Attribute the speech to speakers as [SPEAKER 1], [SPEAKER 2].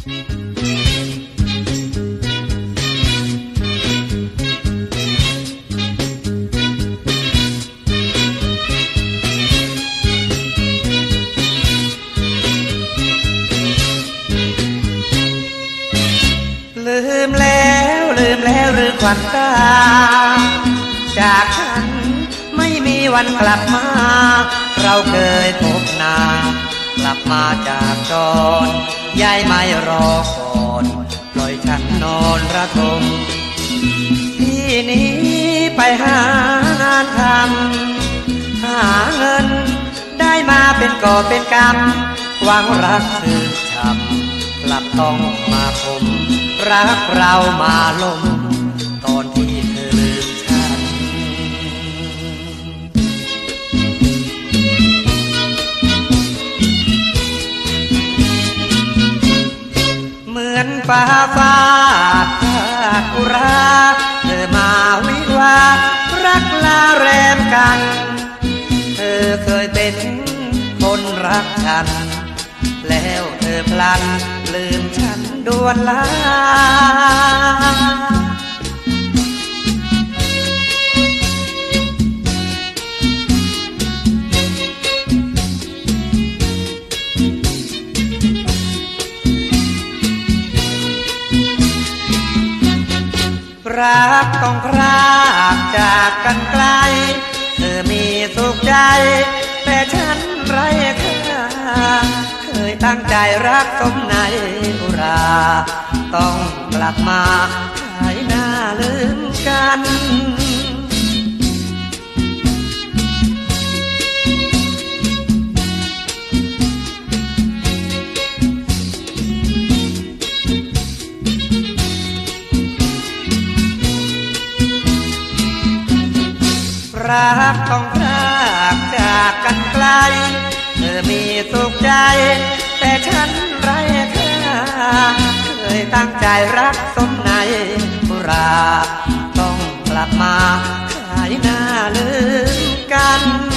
[SPEAKER 1] ลืมแล้วลืมแล้วหรือควันตา จากฉันไม่มีวันกลับมา เราเคยพบหนา กลับมาจากจรยายไม่รอก่อนปล่อยฉันนอนระทมที่นี้ไปหางานทำหาเงินได้มาเป็นก่อเป็นกรรมหวังรักชื่นช่ำกลับต้องมาผมรักเรามาลมตอน ฟ้าฟาดภาอุราเธอมาวิวารักลาแรมกัน เธอเคยเป็นคนรักฉัน แล้วเธอพลันลืมฉันดวนลา รักต้องพรากจากกันไกล เธอมีสุขใจ แต่ฉันไร้ค่าเคยตั้งใจรักสมในอุรา ต้องกลับมาหายหน้าลืมกัน รักต้องจากจากกันไกล เธอมีสุขใจ แต่ฉันไร้ค่าเคยตั้งใจรักสมในบุราต้องกลับมาขายหน้าลืมกัน